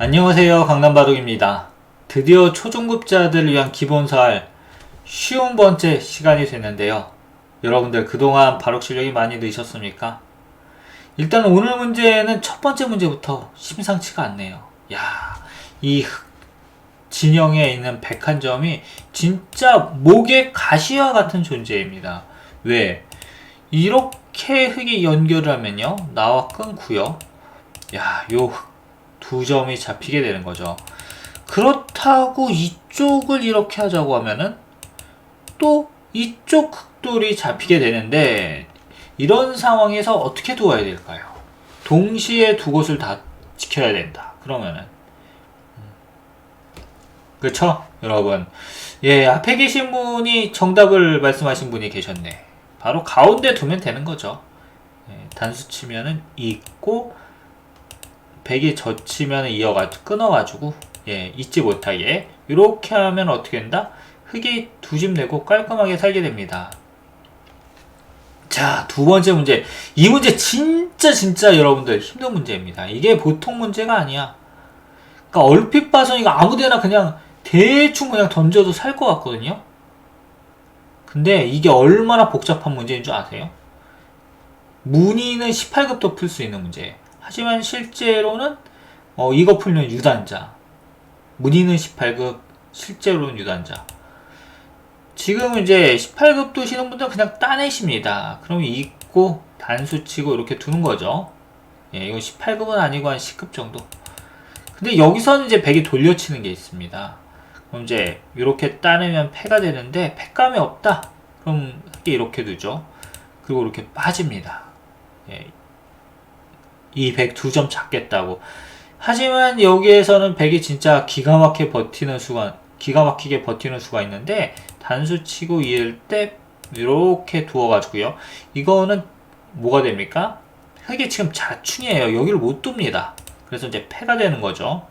안녕하세요 강남바둑입니다. 드디어 초중급자들을 위한 기본사할 쉬운 번째 시간이 됐는데요. 여러분들 그동안 바둑 실력이 많이 느셨습니까? 일단 오늘 문제는 첫 번째 문제부터 심상치가 않네요. 야, 이 흑- 진영에 있는 백한점이 진짜 목의 가시와 같은 존재입니다. 왜? 이렇게 흙이 연결을 하면요. 나와 끊고요. 야, 요 흙 두 점이 잡히게 되는 거죠. 그렇다고 이쪽을 이렇게 하자고 하면은 또 이쪽 흑돌이 잡히게 되는데 이런 상황에서 어떻게 두어야 될까요? 동시에 두 곳을 다 지켜야 된다. 그러면은 그쵸? 여러분 예 앞에 계신 분이 정답을 말씀하신 분이 계셨네. 바로 가운데 두면 되는 거죠. 예, 단수 치면은 있고 백이 젖히면 이어가지고 끊어가지고 예 잊지 못하게 이렇게 하면 어떻게 된다? 흙이 두 집 내고 깔끔하게 살게 됩니다. 자, 두 번째 문제. 이 문제 진짜 진짜 여러분들 힘든 문제입니다. 이게 보통 문제가 아니야. 그러니까 얼핏 봐서 이거 아무데나 그냥 대충 그냥 던져도 살 것 같거든요. 근데 이게 얼마나 복잡한 문제인 줄 아세요? 문의는 18급도 풀 수 있는 문제예요. 하지만 실제로는 어, 이거 풀면 유단자. 문의는 18급, 실제로는 유단자. 지금 이제 18급 두시는 분들은 그냥 따내십니다. 그럼 읽고 단수 치고 이렇게 두는 거죠. 예, 이건 18급은 아니고 한 10급 정도. 근데 여기서는 이제 100이 돌려치는 게 있습니다. 그럼 이제 이렇게 따내면 패가 되는데 패감이 없다. 그럼 이렇게 두죠. 그리고 이렇게 빠집니다. 예, 이 100두점 잡겠다고. 하지만 여기에서는 100이 진짜 기가 막히게 버티는 수가 기가 막히게 버티는 수가 있는데 단수 치고 이을 때 이렇게 두어가지고요. 이거는 뭐가 됩니까? 흙이 지금 자충이에요. 여기를 못 둡니다. 그래서 이제 패가 되는 거죠.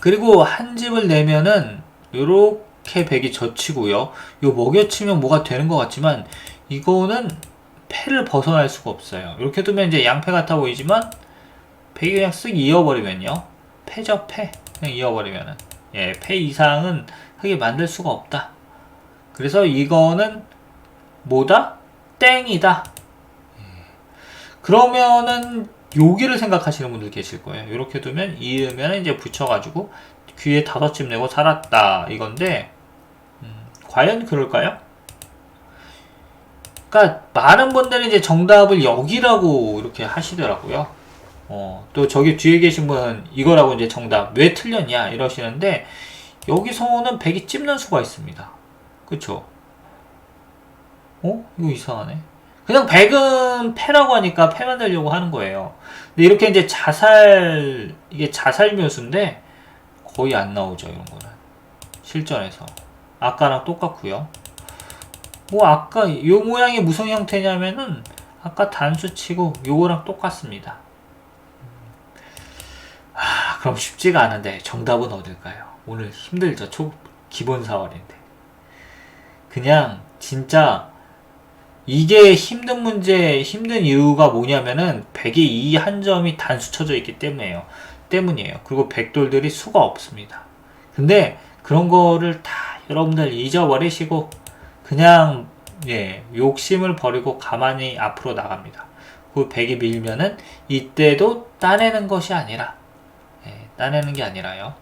그리고 한 집을 내면은 이렇게 백이 젖히고요. 요 먹여치면 뭐가 되는 것 같지만 이거는 패를 벗어날 수가 없어요. 이렇게 두면 이제 양패 같아 보이지만 백이 그냥 쓱 이어버리면요. 패죠 패. 그냥 이어버리면은 예, 패 이상은 흙이 만들 수가 없다. 그래서 이거는 뭐다? 땡이다. 예. 그러면은 여기를 생각하시는 분들 계실 거예요. 이렇게 두면 이으면 이제 붙여가지고 귀에 다섯 집 내고 살았다 이건데 음, 과연 그럴까요? 그러니까 많은 분들은 이제 정답을 여기라고 이렇게 하시더라고요. 어, 또 저기 뒤에 계신 분은 이거라고 이제 정답 왜 틀렸냐 이러시는데 여기서는 100이 찝는 수가 있습니다. 그쵸? 어? 이거 이상하네. 그냥 100은 패라고 하니까 패 만들려고 하는 거예요. 근데 이렇게 이제 자살, 이게 자살 묘수인데 거의 안 나오죠, 이런 거는. 실전에서. 아까랑 똑같고요 뭐 아까 요 모양이 무슨 형태냐면은 아까 단수 치고 요거랑 똑같습니다. 아, 그럼 쉽지가 않은데 정답은 어딜까요? 오늘 힘들죠. 초 기본 사월인데. 그냥 진짜 이게 힘든 문제, 힘든 이유가 뭐냐면은 100이 이한 점이 단수 쳐져 있기 때문에요. 때문이에요. 그리고 백돌들이 수가 없습니다. 근데 그런 거를 다 여러분들 잊어버리시고 그냥 예, 욕심을 버리고 가만히 앞으로 나갑니다. 그 100이 밀면은 이때도 따내는 것이 아니라 예, 따내는 게 아니라요.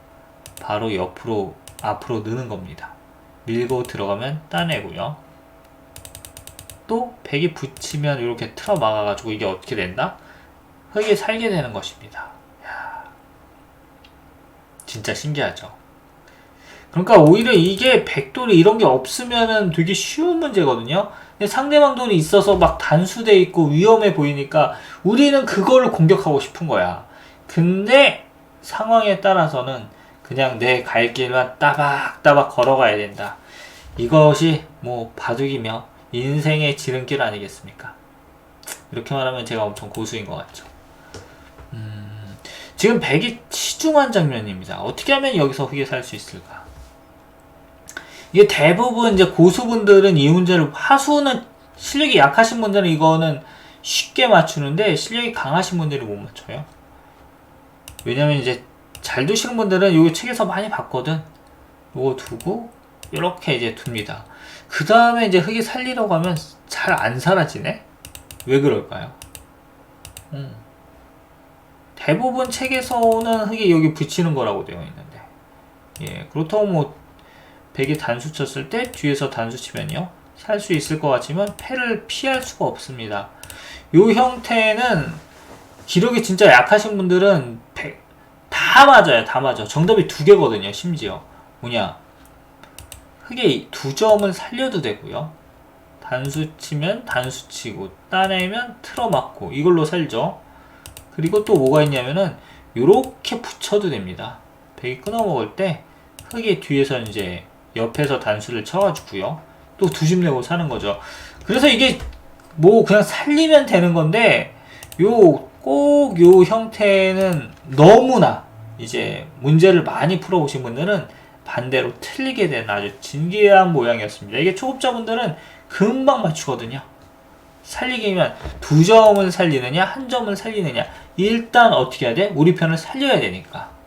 바로 옆으로 앞으로 느는 겁니다. 밀고 들어가면 따내고요. 또 백이 붙이면 이렇게 틀어 막아가지고 이게 어떻게 된다? 흙이 살게 되는 것입니다. 야, 진짜 신기하죠. 그러니까 오히려 이게 백돌이 이런 게 없으면은 되게 쉬운 문제거든요. 근데 상대방 돌이 있어서 막 단수돼 있고 위험해 보이니까 우리는 그거를 공격하고 싶은 거야. 근데 상황에 따라서는 그냥 내 갈 길만 따박따박 걸어가야 된다. 이것이 뭐 바둑이며 인생의 지름길 아니겠습니까? 이렇게 말하면 제가 엄청 고수인 것 같죠. 음, 지금 백이 치중한 장면입니다. 어떻게 하면 여기서 흙에 살수 있을까? 이게 대부분 이제 고수분들은 이 문제를 화수는 실력이 약하신 분들은 이거는 쉽게 맞추는데 실력이 강하신 분들이 못 맞춰요. 왜냐면 이제 잘 두시는 분들은 요거 책에서 많이 봤거든. 요거 두고 이렇게 이제 둡니다. 그 다음에 이제 흙이 살리려고 하면 잘 안 사라지네? 왜 그럴까요? 음. 대부분 책에서는 흙이 여기 붙이는 거라고 되어 있는데 예 그렇다고 뭐 백이 단수 쳤을 때 뒤에서 단수 치면요. 살 수 있을 것 같지만 패를 피할 수가 없습니다. 요 형태는 기력이 진짜 약하신 분들은 백- 다 맞아요. 다 맞아. 정답이 두 개거든요 심지어. 뭐냐? 흙에 두 점을 살려도 되고요. 단수 치면 단수 치고 따내면 틀어 맞고 이걸로 살죠. 그리고 또 뭐가 있냐면은 요렇게 붙여도 됩니다. 백이 끊어 먹을 때 흙이 뒤에서 이제 옆에서 단수를 쳐가지고요. 또두집 내고 사는 거죠. 그래서 이게 뭐 그냥 살리면 되는 건데 요 꼭 요 형태는 너무나 이제 문제를 많이 풀어보신 분들은 반대로 틀리게 되는 아주 진기한 모양이었습니다. 이게 초급자분들은 금방 맞추거든요. 살리기면 두 점을 살리느냐 한 점을 살리느냐 일단 어떻게 해야 돼? 우리 편을 살려야 되니까 음,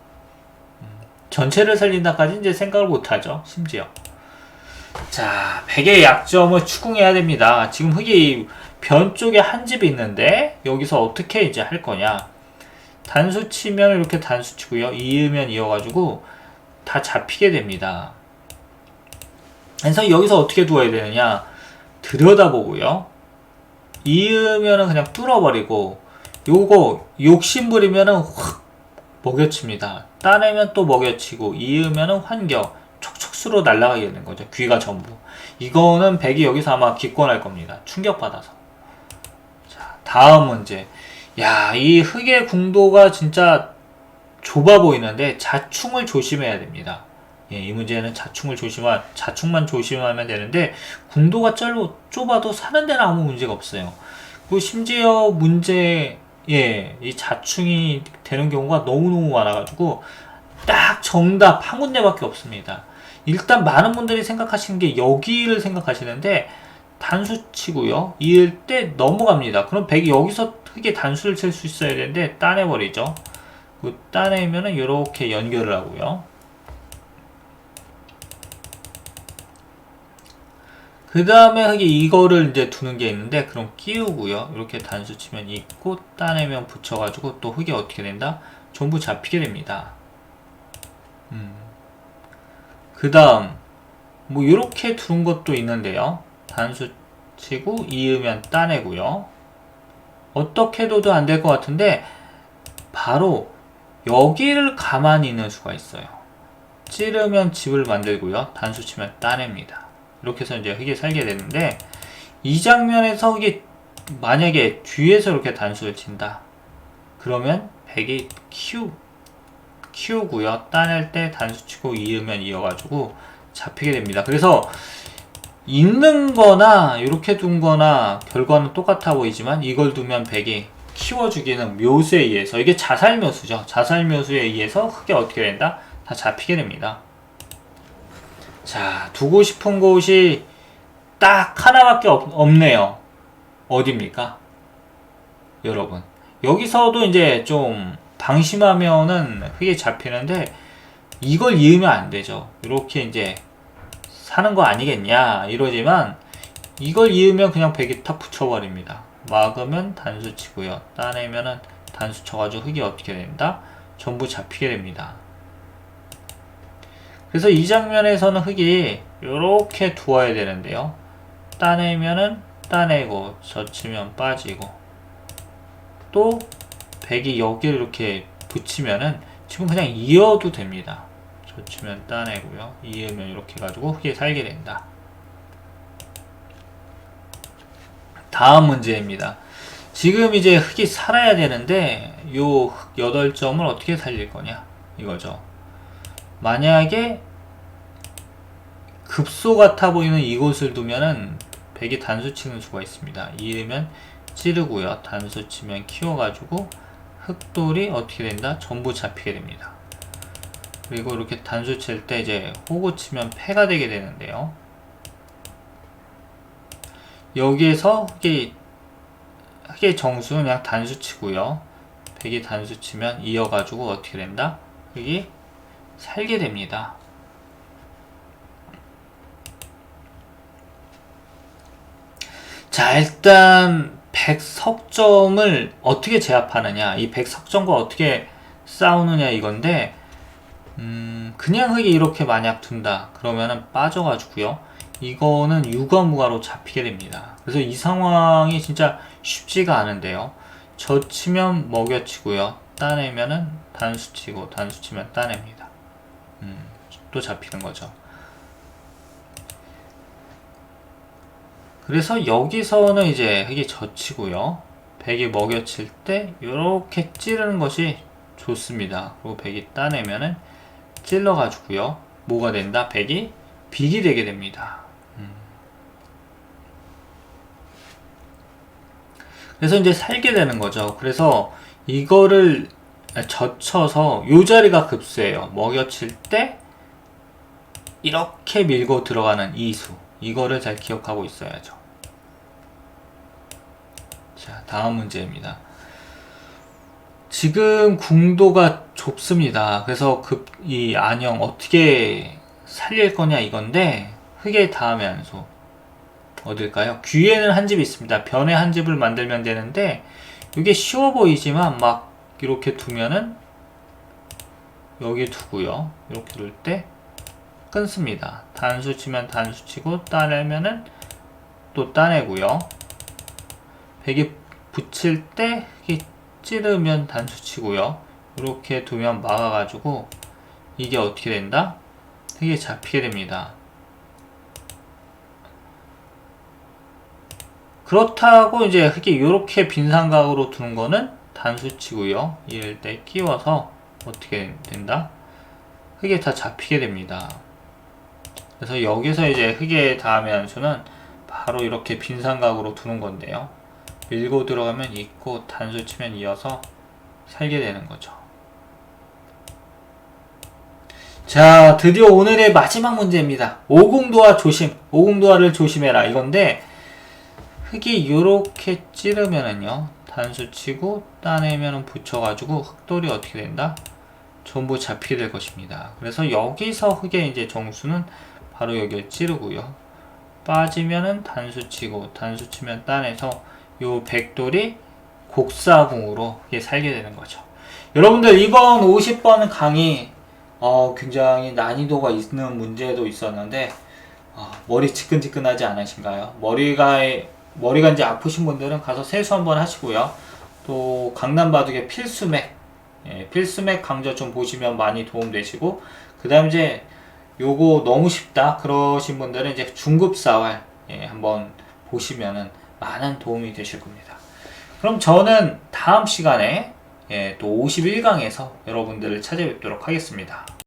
전체를 살린다까지 이제 생각을 못하죠 심지어. 자 백의 약점을 추궁해야 됩니다. 지금 흙이 변 쪽에 한 집이 있는데 여기서 어떻게 이제 할 거냐. 단수 치면 이렇게 단수 치고요. 이으면 이어가지고 다 잡히게 됩니다. 그래서 여기서 어떻게 두어야 되느냐. 들여다보고요. 이으면은 그냥 뚫어버리고 요거 욕심부리면은 확 먹여칩니다. 따내면 또 먹여치고 이으면은 환경 촉촉수로 날아가게 되는 거죠. 귀가 전부. 이거는 백이 여기서 아마 기권할 겁니다. 충격받아서. 자, 다음 문제. 야, 이 흙의 궁도가 진짜 좁아 보이는데 자충을 조심해야 됩니다. 예, 이 문제는 자충을 조심하, 자충만 조심하면 되는데 궁도가 쩔로 좁아도 사는 데는 아무 문제가 없어요. 그 심지어 문제 예, 이 자충이 되는 경우가 너무너무 많아가지고 딱 정답 한 군데밖에 없습니다. 일단 많은 분들이 생각하시는 게 여기를 생각하시는데 단수 치고요. 이을 때 넘어갑니다. 그럼 백이 여기서 흙에 단수를 칠 수 있어야 되는데 따내버리죠. 그 따내면은 이렇게 연결을 하고요. 그 다음에 흙이 이거를 이제 두는 게 있는데 그럼 끼우고요. 이렇게 단수 치면 있고 따내면 붙여가지고 또 흙이 어떻게 된다? 전부 잡히게 됩니다. 음. 그 다음 뭐 이렇게 두는 것도 있는데요. 단수 치고 이으면 따내고요. 어떻게 둬도 안 될 것 같은데 바로 여기를 가만히 있는 수가 있어요. 찌르면 집을 만들고요. 단수 치면 따냅니다 이렇게 해서 이제 흙이 살게 되는데 이 장면에서 흙이 만약에 뒤에서 이렇게 단수를 친다. 그러면 백이 키우 키우고요. 따낼 때 단수 치고 이으면 이어가지고 잡히게 됩니다. 그래서 있는 거나 이렇게 둔 거나 결과는 똑같아 보이지만 이걸 두면 백이 키워주기는 묘수에 의해서 이게 자살 묘수죠. 자살 묘수에 의해서 흙이 어떻게 된다? 다 잡히게 됩니다 자, 두고 싶은 곳이 딱 하나밖에 없, 없네요. 어딥니까? 여러분. 여기서도 이제 좀 방심하면은 흙이 잡히는데 이걸 이으면 안 되죠. 이렇게 이제 사는 거 아니겠냐 이러지만 이걸 이으면 그냥 백이 탁 붙여버립니다. 막으면 단수 치고요. 따내면은 단수 쳐가지고 흙이 어떻게 된다? 전부 잡히게 됩니다. 그래서 이 장면에서는 흙이 이렇게 두어야 되는데요. 따내면은 따내고 젖히면 빠지고 또 백이 여기를 이렇게 붙이면은 지금 그냥 이어도 됩니다. 젖히면 따내고요. 이으면 이렇게 해가지고 흙이 살게 된다. 다음 문제입니다. 지금 이제 흙이 살아야 되는데 요 8점을 어떻게 살릴 거냐 이거죠. 만약에 급소 같아 보이는 이곳을 두면은 백이 단수 치는 수가 있습니다. 이으면 찌르고요. 단수 치면 키워가지고 흑돌이 어떻게 된다? 전부 잡히게 됩니다. 그리고 이렇게 단수 칠 때 이제 호구 치면 패가 되게 되는데요. 여기에서 흑이 흑의 정수는 그냥 단수 치고요. 백이 단수 치면 이어가지고 어떻게 된다? 여기 살게 됩니다. 자, 일단 백석점을 어떻게 제압하느냐, 이 백석점과 어떻게 싸우느냐 이건데, 음, 그냥 흙이 이렇게 만약 둔다. 그러면은 빠져가지고요. 이거는 유가무가로 잡히게 됩니다. 그래서 이 상황이 진짜 쉽지가 않은데요. 젖히면 먹여치고요. 따내면은 단수치고 단수치면 따냅니다. 음, 또 잡히는 거죠. 그래서 여기서는 이제 흙이 젖히고요. 백이 먹여칠 때 이렇게 찌르는 것이 좋습니다. 그리고 백이 따내면은 찔러가지고요. 뭐가 된다? 백이 빅이 되게 됩니다. 음. 그래서 이제 살게 되는 거죠. 그래서 이거를 젖혀서 요 자리가 급수예요. 먹여칠 때 이렇게 밀고 들어가는 이수. 이거를 잘 기억하고 있어야죠. 자, 다음 문제입니다. 지금 궁도가 좁습니다. 그래서 급, 이 안형 어떻게 살릴 거냐 이건데, 흙에 닿으면 안소. 어딜까요? 귀에는 한 집이 있습니다. 변에 한 집을 만들면 되는데, 이게 쉬워 보이지만 막 이렇게 두면은, 여기 두고요. 이렇게 둘 때, 끊습니다. 단수 치면 단수 치고, 따내면은 또 따내고요. 백이 붙일 때, 이 찌르면 단수 치고요. 이렇게 두면 막아가지고 이게 어떻게 된다? 이게 잡히게 됩니다. 그렇다고 이제 흙이 이렇게 빈 삼각으로 두는 거는 단수 치고요. 이럴 때 끼워서 어떻게 된다? 흙에 다 잡히게 됩니다. 그래서 여기서 이제 흙에 닿으면 수는 바로 이렇게 빈 삼각으로 두는 건데요. 밀고 들어가면 있고 단수 치면 이어서 살게 되는 거죠. 자, 드디어 오늘의 마지막 문제입니다. 오공도화 조심, 오공도화를 조심해라 이건데 흙이 이렇게 찌르면은요 단수 치고 따내면은 붙여가지고 흙돌이 어떻게 된다? 전부 잡히게 될 것입니다. 그래서 여기서 흙의 이제 정수는 바로 여기를 찌르고요. 빠지면은 단수 치고 단수 치면 따내서 요 백돌이 곡사공으로 이게 살게 되는 거죠. 여러분들 이번 50번 강의 어, 굉장히 난이도가 있는 문제도 있었는데 어, 머리 지끈지끈하지 않으신가요? 머리가 머리가 이제 아프신 분들은 가서 세수 한번 하시고요. 또 강남 바둑의 필수맥 예, 필수맥 강좌 좀 보시면 많이 도움 되시고 그다음 이제 요거 너무 쉽다 그러신 분들은 이제 중급 사활 예, 한번 보시면은 많은 도움이 되실 겁니다. 그럼 저는 다음 시간에 예, 또 51강에서 여러분들을 찾아뵙도록 하겠습니다.